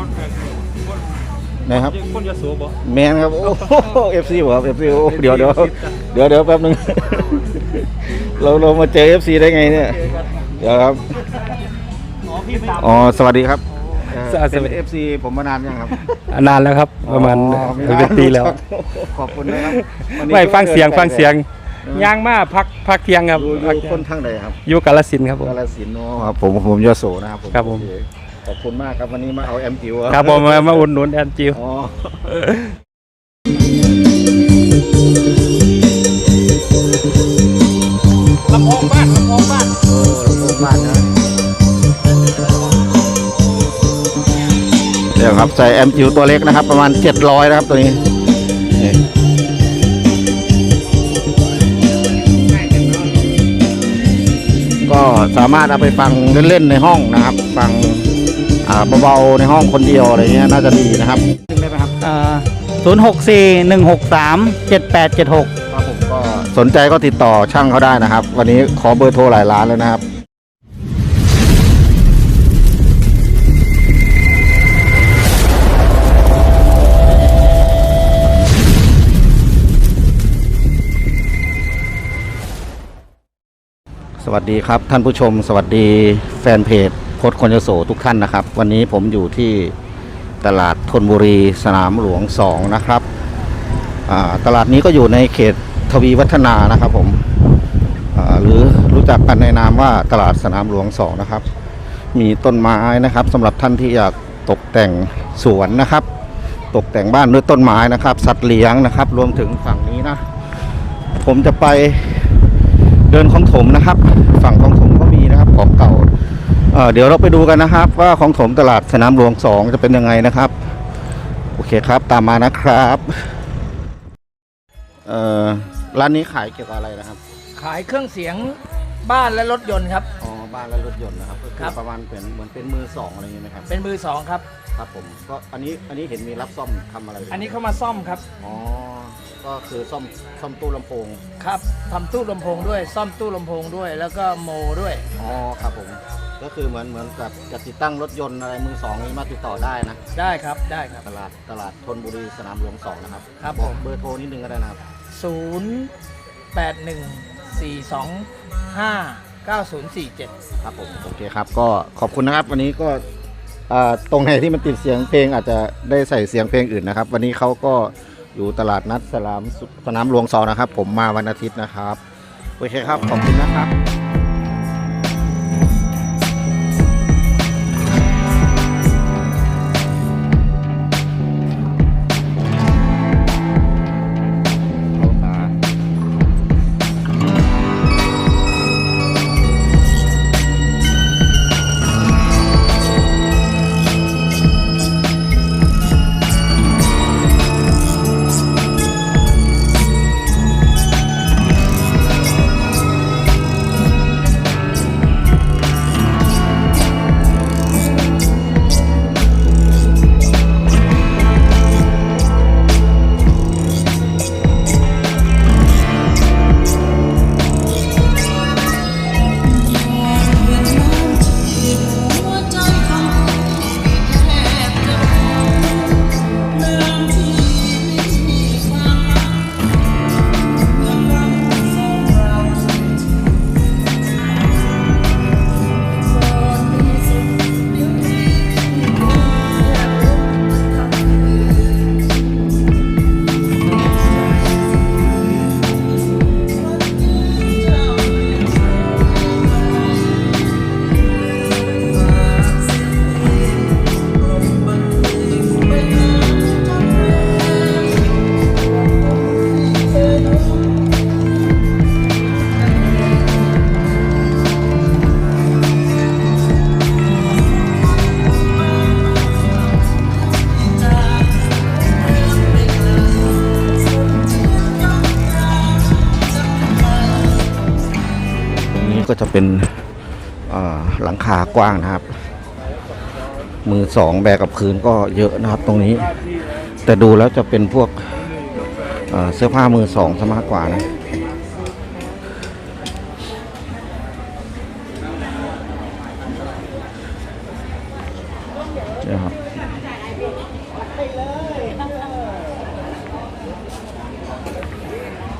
คนแปลกคนนะครับคนยโสบ่แมนครับ โอ้เอฟซีครับเอฟซีโอ้เดี๋ยวเดี๋ยวเดี๋ยวเดี๋ยวแป๊บนึง เราเรามาเจอเอฟซีได้ไงเนี่ย เดี๋ยวครับ อ๋อพี่ตามอ๋อสวัสดีครับสวัสดีเป็นเอฟซีผมมานานยังครับ นานแล้วครับ ประมาณอ๋อไเป็นปีแล้ว ขอบคุณนะครับวันนี้ไม่ฟังเสียงก็ฟังเสียงเออย่างางมาพักพักเที่ยงครับอยู่อพักยู่เที่ยงคนทางใดครับอยู่กาลสินธุ์ครับผมกาลสินธุ์เนาะครับผมผมยโสนะครับผมครับผมโอเขอบคุณมากครับวันนี้มาเอาแอมจิวครับผมมามาอุดหนุนแอนจิวอ๋อลำโพงบ้านลำโพงบ้านเออลำโพงบ้านนะเดี๋ยวครับใส่แอมจิวตัวเล็กนะครับ ประมาณ 700 นะครับตัวนี้นี่ก็สามารถเอาไปฟังเล่นๆในห้องนะครับ ฟังอ่า เบาๆในห้องคนเดียวอะไรเงี้ยน่าจะดีนะครับได้ไหมครับศูนย์หกสี่หนึ่งหกสามเจ็ดแปดเจ็ดหกครับผมก็สนใจก็ติดต่อช่างเขาได้นะครับ วันนี้ขอเบอร์โทรหลายร้านแล้วนะครับสวัสดีครับท่านผู้ชมสวัสดีแฟนเพจ โคดคนยโสทุกท่านนะครับ วันนี้ผมอยู่ที่ตลาดธนบุรีสนามหลวง 2 นะครับตลาดนี้ก็อยู่ในเขตทวีวัฒนานะครับผมหรือรู้จักกันในนามว่าตลาดสนามหลวงสองนะครับ มีต้นไม้นะครับสำหรับท่านที่อยากตกแต่งสวนนะครับ ตกแต่งบ้านด้วยต้นไม้นะครับ สัตว์เลี้ยงนะครับ รวมถึงฝั่งนี้นะ ผมจะไปเดินของถมนะครับ ฝั่งของถมก็มีนะครับของเก่า เอ่อเดี๋ยวเราไปดูกันนะครับ ว่าของถมตลาดสนามหลวงสองจะเป็นยังไงนะครับ โอเคครับตามมานะครับเอ่อร้านนี้ขายเกี่ยวกับอะไรนะครับ ขายเครื่องเสียงบ้านและรถยนต์ครับอ๋อบ้านและรถยนต์นะครับก็คือครับประมาณเป็นเหมือนเป็นมือสองอะไรอย่างเงี้ยไหมครับเป็นมือสองครับครับผมก็อันนี้อันนี้เห็นมีรับซ่อมทำอะไรด้วยอันนี้เข้ามาซ่อมครับอ๋อก็คือซ่อมซ่อมตู้ลำโพงครับทำตู้ลำโพงด้วย ซ่อมตู้ลำโพงด้วย แล้วก็โมด้วยอ๋อครับผม ก็คือเหมือนเหมือนกับจะติดตั้งรถยนต์อะไรมือสองนี้มาติดต่อได้นะ ได้ครับได้ครับ ตลาดตลาดธนบุรีสนามหลวงสองนะครับครับบอกผมเบอร์โทรนิดนึงก็ได้นะครับศูนย์แปดหนึ่งสี่สองห้าเก้าศูนย์สี่เจ็ดครับผมโอเคครับ ก็ขอบคุณนะครับ วันนี้ก็อ่าตรงไหนที่มันติดเสียงเพลงอาจจะได้ใส่เสียงเพลงอื่นนะครับ วันนี้เขาก็อยู่ตลาดนัดสนามสนามหลวงสองนะครับ ผมมาวันอาทิตย์นะครับโอเคครับขอบคุณนะครับ ก็จะเป็นหลังคากว้างนะครับ มือสองแบกกับพื้นก็เยอะนะครับตรงนี้ แต่ดูแล้วจะเป็นพวกเเสื้อผ้ามือสองซะมากกว่านะเนี่ยครับ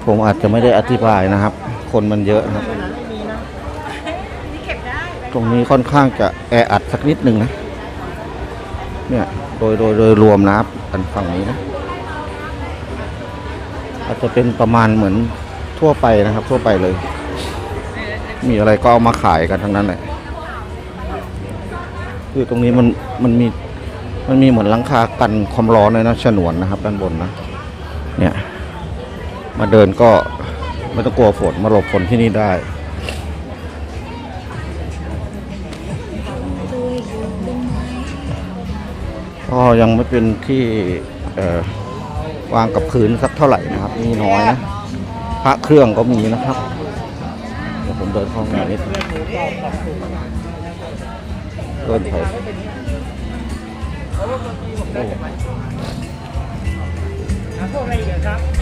ผมอาจจะไม่ได้อธิบายนะครับ คนมันเยอะนะครับ ตรงนี้ค่อนข้างจะแออัดสักนิดหนึ่งนะ เนี่ย โดยโดยโดยรวมนะครับอันฝั่งนี้นะ อาจจะเป็นประมาณเหมือนทั่วไปนะครับ ทั่วไปเลย มีอะไรก็เอามาขายกันทั้งนั้นแหละคือตรงนี้มันมันมีมันมีเหมือนหลังคากันความร้อนเลยนะฉนวนนะครับ ด้านบนนะ เนี่ย มาเดินก็ไม่ต้องกลัวฝนมาหลบฝนที่นี่ได้ ก็ยังไม่เป็นที่วางกับพื้นสักเท่าไหร่นะครับ มีน้อยนะพระเครื่องก็มีนะครับ เดี๋ยวผมเดินเข้ามานิดเดินไปโอ้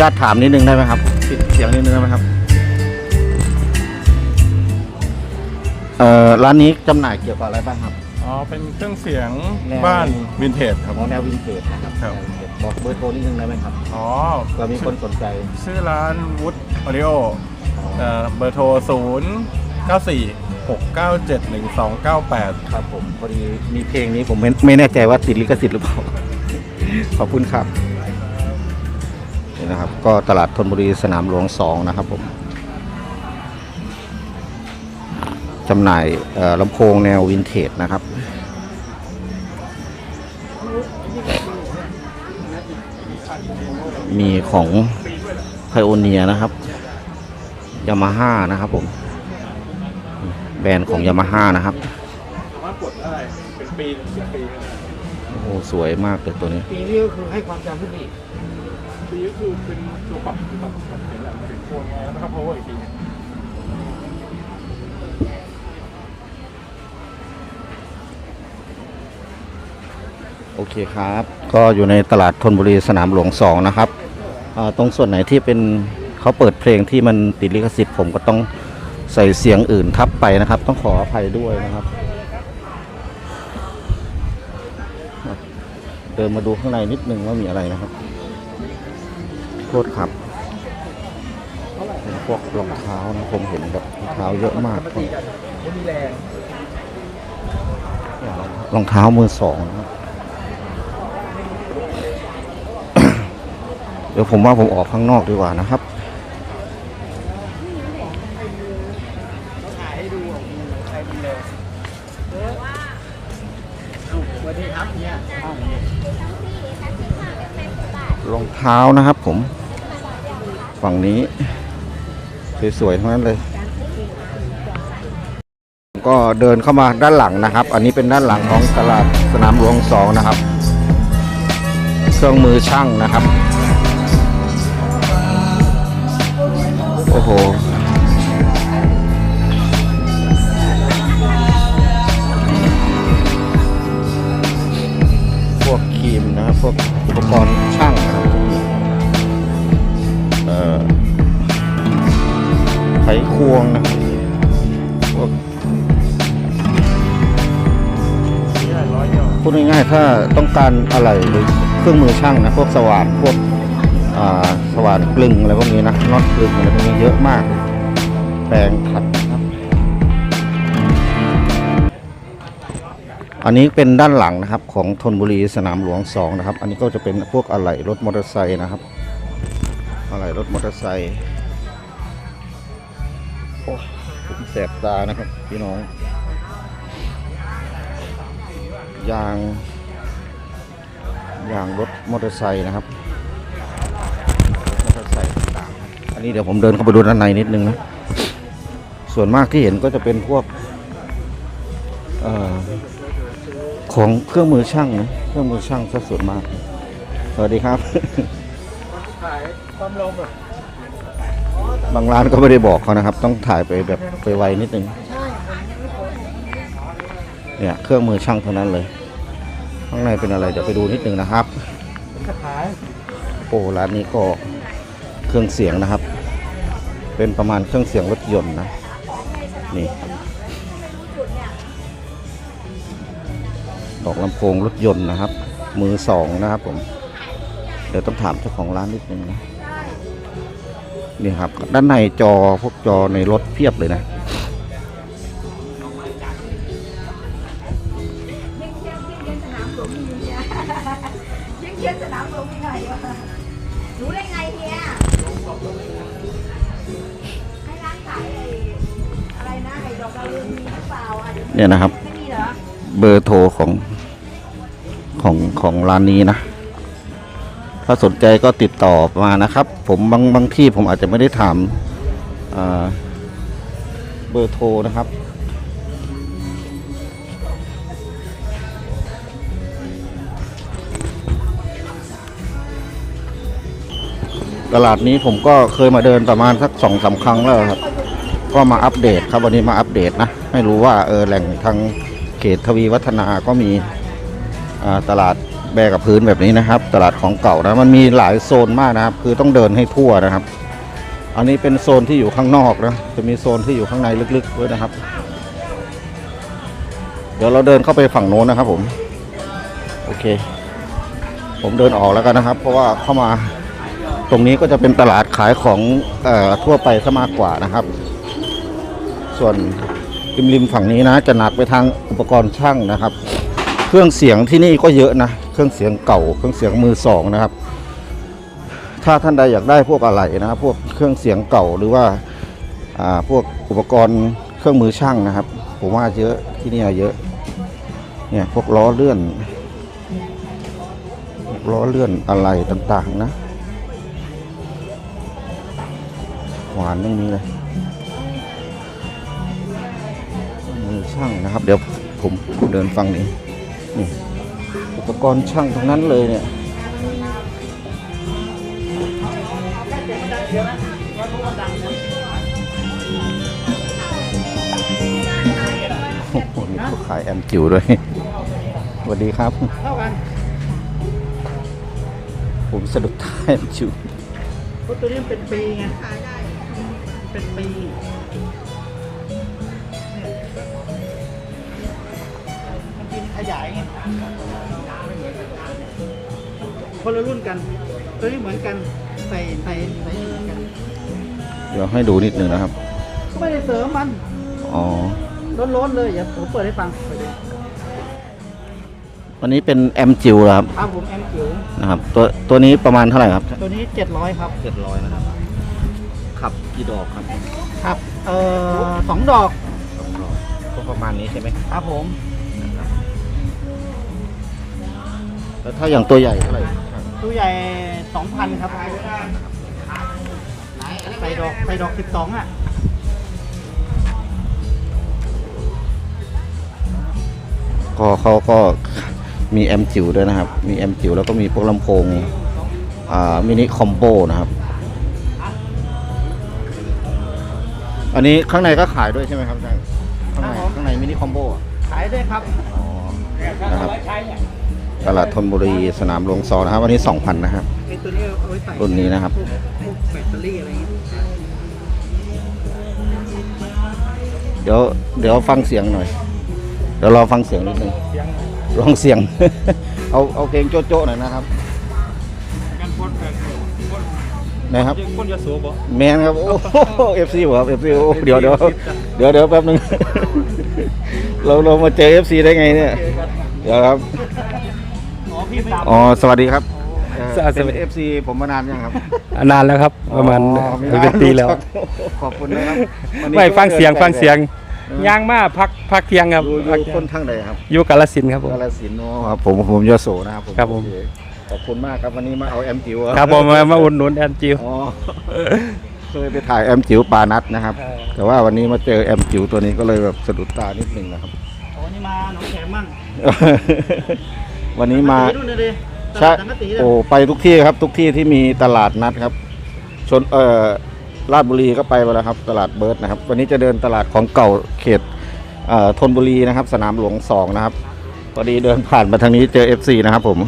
ญาตถามนิดนึงได้ไหมครับปิดเสียงนิดนึงได้ไหมครับเอ่อร้านนี้จำหน่ายเกี่ยวกับอะไรบ้างครับ อ๋อ เป็นเครื่องเสียงแนว บ้านวินเทจครับ ของแนววินเทจนะครับครับ แนววินเทจบอกเบอร์โทรนิดนึงได้ไหมครับอ๋อเผื่อมีคนสนใจชื่อร้านวุฒออดิโอเอ่อเบอร์โทร 0 9 4 6 9 7 1 2 9 8 ครับผมพอดีมีเพลงนี้ผมไม่ไม่แน่ใจว่าติดลิขสิทธิ์หรือเปล่า ขอบคุณครับ นะครับ ก็ตลาดธนบุรีสนามหลวงสองนะครับผมจำหน่ายเอ่อลำโพงแนววินเทจนะครับ มีของไพโอเนียนะครับยามาฮ่านะครับผม แบรนด์ของยามาฮ่านะครับกดได้เป็นปีสิบปีโอ้โหสวยมากเลยตัวนี้ ปีนี้ก็คือให้ความจำทุก ปีก็คือเป็นตัวปรับปรับปรับเสียงแหละถึงโคนไงแล้วก็ power อีกทีหนึ่งโอเคครับ ก็อยู่ในตลาดธนบุรีสนามหลวงสองนะครับอ่าตรงส่วนไหนที่เป็นเขาเปิดเพลงที่มันติดลิขสิทธิ์ผมก็ต้องใส่เสียงอื่นทับไปนะครับ ต้องขออภัยด้วยนะครับ เดินมาดูข้างในนิดนึงว่ามีอะไรนะครับ โทษครับเป็นพวกรองเท้านะผมเห็นแบบรองเท้าเยอะมากไม่มีแรงรองเท้ามือสองนะครับเดี๋ยวผมว่าผมออกข้างนอกดีกว่านะครับถ่ายให้ดูอะใครมีแรงเออว่าสวัสดีครับเนี่ยอ้าวรองเท้านะครับผม ฝั่งนี้สวยๆทั้งนั้นเลย ก็เดินเข้ามาด้านหลังนะครับ อันนี้เป็นด้านหลังของตลาดสนามหลวงสองนะครับ เครื่องมือช่างนะครับ โอ้โหพวกครีมนะครับพวกอุปกรณ์ช่าง ไขควงนะพวกพูดง่ายๆ ถ้าต้องการอะไรหรือเครื่องมือช่างนะพวกสว่านพวกสว่านกลึงอะไรพวกนี้นะน็อตกลึงอะไรพวกนี้เยอะมากแปรงขัดนะครับอันนี้เป็นด้านหลังนะครับของธนบุรีสนามหลวงสองนะครับ อันนี้ก็จะเป็นพวกอะไหล่รถมอเตอร์ไซค์นะครับ อะไหล่รถมอเตอร์ไซค์ โอ้ผมแสบตานะครับ พี่น้อง ยาง ยางรถมอเตอร์ไซค์นะครับมอเตอร์ไซค์ต่างอันนี้เดี๋ยวผมเดินเข้าไปดูด้านในนิดนึงนะ ส่วนมากที่เห็นก็จะเป็นพวกอของเครื่องมือช่างนะ เครื่องมือช่างซะส่วนมาก สวัสดีครับขายความลมอะ บางร้านก็ไม่ได้บอกเขานะครับ ต้องถ่ายไปแบบไปไวนิดนึงเนี่ยเครื่องมือช่างเท่านั้นเลย ข้างในเป็นอะไรเดี๋ยวไปดูนิดนึงนะครับโอ้ร้านนี้ก็เครื่องเสียงนะครับ เป็นประมาณเครื่องเสียงรถยนต์นะนี่ดอกลำโพงรถยนต์นะครับ มือสองนะครับผม เดี๋ยวต้องถามเจ้าของร้านนิดนึงนะ นี่ครับ ด้านในจอพวกจอในรถเพียบเลยนะยังเที่ยวที่เรียนสนามหลวงอยู่เนี่ยงเที่ยวสนามหลวงยังไงวะรู้ได้ไงเนี่ยเนี่ยนะครับ เบอร์โทรของของของร้านนี้นะ ถ้าสนใจก็ติดต่อมานะครับ ผมบางบางที่ผมอาจจะไม่ได้ถามเบอร์โทรนะครับตลาดนี้ผมก็เคยมาเดินประมาณสักสองสาครั้งแล้วครับ ก็มาอัปเดตครับวันนี้มาอัปเดตนะไม่รู้ว่าเออแหล่งทางเขตทวีวัฒนาก็มีตลาด แบกับพื้นแบบนี้นะครับ ตลาดของเก่านะมันมีหลายโซนมากนะครับ คือต้องเดินให้ทั่วนะครับ อันนี้เป็นโซนที่อยู่ข้างนอกนะจะมีโซนที่อยู่ข้างในลึกๆด้วยนะครับ เดี๋ยวเราเดินเข้าไปฝั่งโน้นนะครับ ผมโอเค ผมเดินออกแล้วกันนะครับ เพราะว่าเข้ามาตรงนี้ก็จะเป็นตลาดขายของอทั่วไปซะมากกว่านะครับ ส่วนริมริมฝั่งนี้นะ จะหนักไปทางอุปกรณ์ช่างนะครับ เครื่องเสียงที่นี่ก็เยอะนะ รื่องเสียงเก่า เครื่องเสียงมือสองนะครับ ถ้าท่านใดอยากได้พวกอะไรนะพวกเครื่องเสียงเก่าหรือว่าอ่าพวกอุปกรณ์เครื่องมือช่างนะครับ ผมว่าเยอะที่นี่เยอะ เนี่ยพวกล้อเลื่อนล้อเลื่อนอะไรต่างๆนะ หวานยังมีเลยมือช่างนะครับ เดี๋ยวผมเดินฟังนี้นี่ อุปกรณ์ช่างทั้งนั้นเลยเนี่ยโอ้โหนี่เขาขายแอมจิ๋วด้วยสวัสดีครับ ผมสะดุดท้ายแอมจิ๋วตัวนี้เป็นปีไงเป็นปีมันกินขยายไง คนละรุ่นกัน ตัวนี้เหมือนกันใส่ใส่ใส่เหมือนกันเดี๋ยวให้ดูนิดนึงนะครับก็ไม่ได้เสริมมันอ๋อล้นๆเลยอย่าผมเปิดให้ฟังวันนี้เป็นแอมจิ๋วเหรอครับครับผมแอมจิ๋วนะครับตัวตัวนี้ประมาณเท่าไหร่ครับ ตัวนี้เจ็ดร้อยครับเจ็ดร้อยนะครับขับกี่ดอกครับครับเอ่อสองดอกสองดอกก็ประมาณนี้ใช่ไหมครับผมแล้วถ้าอย่างตัวใหญ่เท่าไหร่ ตัวใหญ่สองพันครับใส่ดอกใส่ดอกสิบสองอะก็เขาก็มีแอมจิ๋วด้วยนะครับ มีแอมจิ๋วแล้วก็มีพวกลำโพงอ่ามินิคอมโบนะครับ อันนี้ข้างในก็ขายด้วยใช่ไหมครับอาจารย์ข้างในข้างในมินิคอมโบอะขายได้ครับอ๋อนะครับ ตลาดธนบุรีสนามหลวงซอนะครับ วันนี้ 2,000 นะครับ ไอตัวนี้เอาไว้ใส่รุ่นนี้นะครับ พวกพวกแบตเตอรี่อะไรอย่างเงี้ยเดี๋ยวเดี๋ยวฟังเสียงหน่อย เดี๋ยวรอฟังเสียงนิดนึงลองเสียง เอาเอาเพลงโจ๊ะๆหน่อยนะครับนะครับคนยโสบ่แมนครับ โอ้เอฟซีครับเอฟซีโอ้เดี๋ยวเดี๋ยวเดี๋ยวเดี๋ยวแป๊บนึง เราเรามาเจอเอฟซีได้ไงเนี่ย เดี๋ยวครับ อ๋อพี่ตามอ๋อสวัสดีครับเอ่อสวัสดี เป็นเอฟซีผมมานานยังครับนานแล้วครับ ประมาณอ๋อเป็นปีแล้ว ขอบคุณนะครับวันนี้ไม่ฟังเสียงก็ฟังเสียงเออย่างมาพักพักเที่ยงครับอยู่อยู่คนทางใดครับอยู่กาลสินธุ์ครับผม กาลสินธุ์เนาะครับผมผมยโสนะครับผมครับผม โอเขอบคุณมากครับวันนี้มาเอาแอมจิ๋วเหอครับผมมามาอุดหนุนแอนจิว อ๋อเคยไปถ่ายแอมจิ๋วปานัดนะครับแต่ว่าวันนี้มาเจอแอมจิ๋วตัวนี้ก็เลยแบบสะดุดตานิดนึงนะครับ โอ้นี่มาหนองแขมมั่ง วันนี้มาใช่โอ้ไปทุกที่ครับ ทุกที่ที่มีตลาดนัดครับ ชนเอ่อราชบุรีก็ไปมาแล้วครับ ตลาดเบิร์ดนะครับ วันนี้จะเดินตลาดของเก่าเขตเอ่อธนบุรีนะครับ สนามหลวงสองนะครับพอดีเดินผ่านมาทางนี้เจอ FC นะครับผม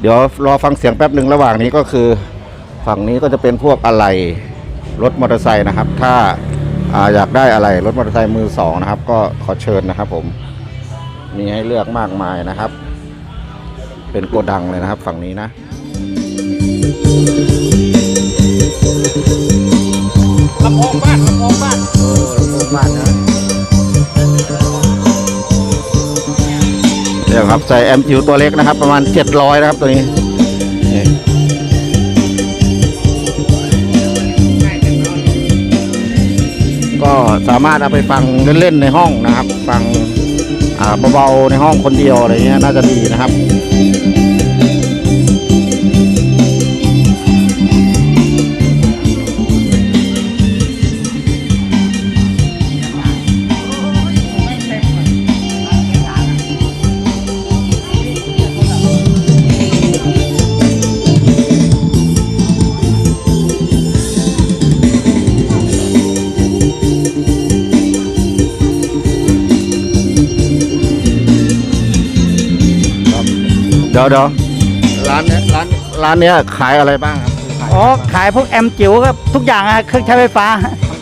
เดี๋ยวรอฟังเสียงแป๊บหนึ่งระหว่างนี้ก็คือ ฝั่งนี้ก็จะเป็นพวกอะไหล่รถมอเตอร์ไซค์นะครับ ถ้าอาอยากได้อะไรรถมอเตอร์ไซค์มือสองนะครับ ก็ขอเชิญนะครับผม มีให้เลือกมากมายนะครับ เป็นโกดังเลยนะครับ ฝั่งนี้นะลำโพงบ้านลำโพงบ้านเออลำโพงบ้านนะเนี่ยครับใส่แอมจิวตัวเล็กนะครับ ประมาณ 700 นะครับตัวนี้นี่ก็สามารถเอาไปฟังเล่นๆในห้องนะครับ ฟังอ่า เบาๆในห้องคนเดียวอะไรเงี้ยน่าจะดีนะครับ เดี๋ยวเดี๋ยวร้านเนี้ยร้านร้านเนี้ยขายอะไรบ้างครับขายอ๋อขายพวกแอมจิ๋วครับทุกอย่างอะเครื่องใช้ไฟฟ้า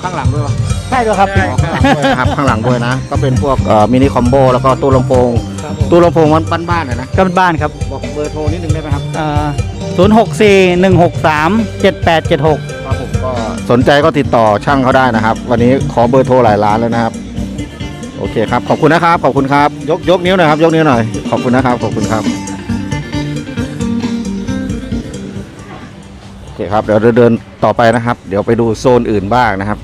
ข้างหลังด้วยปะใช่ด้วยครับอ๋อข้างหลังด้วยนะครับข้างหลังด้วยนะ ก็เป็นพวกเอ่อมินิคอมโบแล้วก็ตู้ลำโพง ตู้ลำโพงมันบ้านๆหน่อยนะ ก็เป็นบ้านครับบอกเบอร์โทรนิดนึงได้ไหมครับ ศูนย์หกสี่หนึ่งหกสามเจ็ดแปดเจ็ดหกครับผมก็สนใจก็ติดต่อช่างเขาได้นะครับ วันนี้ขอเบอร์โทรหลายร้านแล้วนะครับ โอเคครับ ขอบคุณนะครับ ขอบคุณครับ ยกยกนิ้วหน่อยครับ ยกนิ้วหน่อย ขอบคุณนะครับ ขอบคุณครับ เคครับเดี๋ยวเดินต่อไปนะครับ เดี๋ยวไปดูโซนอื่นบ้างนะครับ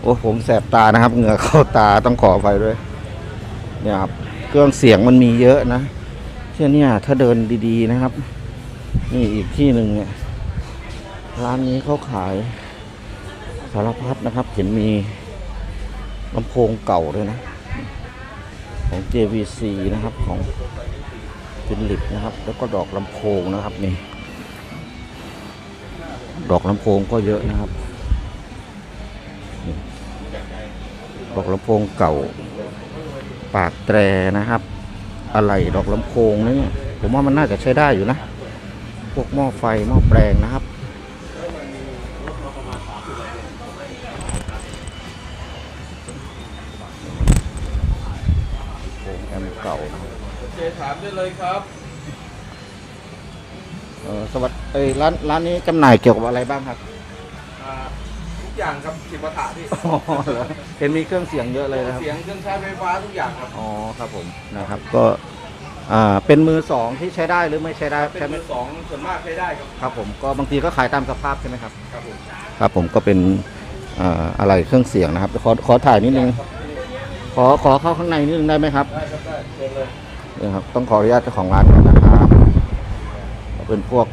โอ้ผมแสบตานะครับ เหงื่อเข้าตาต้องขออภัยด้วย เนี่ยครับเครื่องเสียงมันมีเยอะนะเช่นเนี่ยถ้าเดินดีๆนะครับ นี่อีกที่หนึ่งเนี่ยร้านนี้เขาขายสารพัดนะครับ เห็นมีลำโพงเก่าด้วยนะ ของ JVC นะครับของฟิลิปนะครับ แล้วก็ดอกลำโพงนะครับนี่ ดอกลำโพงก็เยอะนะครับ ดอกลำโพงเก่า ปากแตรนะครับ อะไรดอกลำโพงนะเนี่ยผมว่ามันน่าจะใช้ได้อยู่นะ พวกหม้อไฟหม้อแปลงนะครับ เอ้ยร้านร้านนี้จำหน่ายเกี่ยวกับอะไรบ้างครับทุกอย่างครับสิบวัตที่อ๋อเหรอเห็นมีเครื่องเสียงเยอะเลยนะครับ เสียงเครื่องใช้ไฟฟ้าทุกอย่างครับอ๋อครับผมนะครับก็อ่าเป็นมือสองที่ใช้ได้หรือไม่ใช้ได้เป็นใช่ไหมมือสองส่วนมากใช้ได้ครับครับผมก็บางทีก็ขายตามสภาพใช่ไหมครับ ครับผมครับผมก็เป็นอ่าอะไรเครื่องเสียงนะครับ ขอขอถ่ายนิดนึงขอขอเข้าข้างในนิดนึงได้ไหมครับ ได้ครับได้เชิญเลยเนี่ยครับต้องขออนุญาตเจ้าของร้านก่อนนะครับเป็นพวก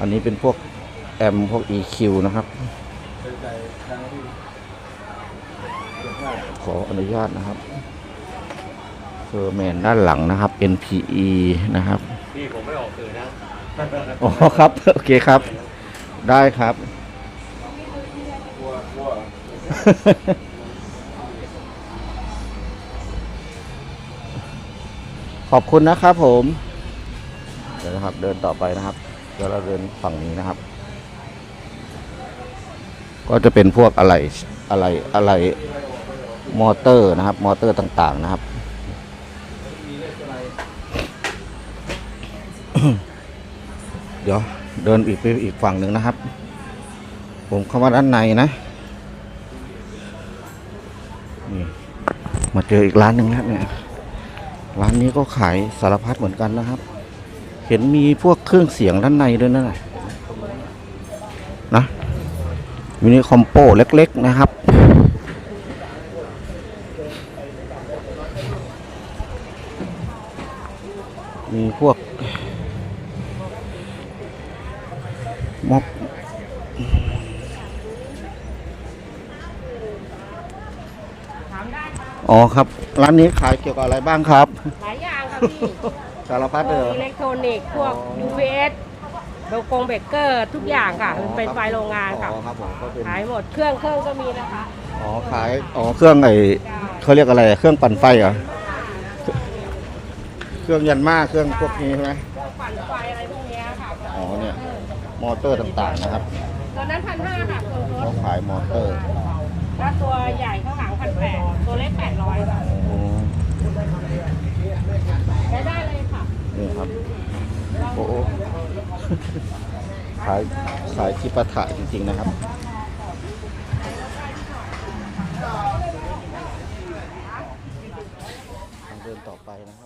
อันนี้เป็นพวกแอมพวก EQ นะครับขออนุญาตนะครับเฟอร์แมนด้านหลังนะครับ NPE นะครับพี่ผมไม่ออกสื่อนะ อ๋อครับ โอเคครับ ได้ครับกลัวกลัวขอบคุณนะครับผมเดี๋ยวนะครับ เดินต่อไปนะครับ เดี๋ยวเราเดินฝั่งนี้นะครับ ก็จะเป็นพวกอะไรอะไรอะไรมอเตอร์นะครับ มอเตอร์ต่างๆนะครับ เดี๋ยวเดินอีกไปอีกฝั่งหนึ่งนะครับ ผมเข้ามาด้านในนะนี่มาเจออีกร้านหนึ่งแล้วเนี่ยร้านนี้ก็ขายสารพัดเหมือนกันนะครับ เห็นมีพวกเครื่องเสียงด้านในด้วยนะนะมินิคอมโปเล็กๆนะครับ มีพวกม็อบอ๋อครับ ร้านนี้ขายเกี่ยวกับอะไรบ้างครับ หลายอย่างค่ะพี่ สารพัดพเลวยกเหรอ อิเล็กทรอนิกส์พวก UPS เบลกงเบเกอร์ทุกอย่างค่ะมันเป็นไฟโรงงานค่ะอ๋อครับผมก็เป็น ขายหมดเครื่องเครื่องก็มีนะคะอ๋อขายอ๋อเครื่องไอเขาเรียกอะไรเครื่องปั่นไฟเหรอเครื่องยันมาเครื่องพวกนี้ใช่ไหม เครื่องปั่นไฟอะไรพวกเนี้ยค่ะอ๋อเนี่ย มอเตอร์ต่างๆนะครับตัวนั้นพันห้าค่ะตัวรเขาถขายมอเตอร์ แล้วตัวใหญ่ข้างหลังพันแปดตัวเล็กแปดร้อยค่ะ อ๋อ ใช้ได้เลยค่ะ นี่ครับ โอ้โหขายขายที่ปะทะจริงๆนะครับ เดินต่อไปนะครับ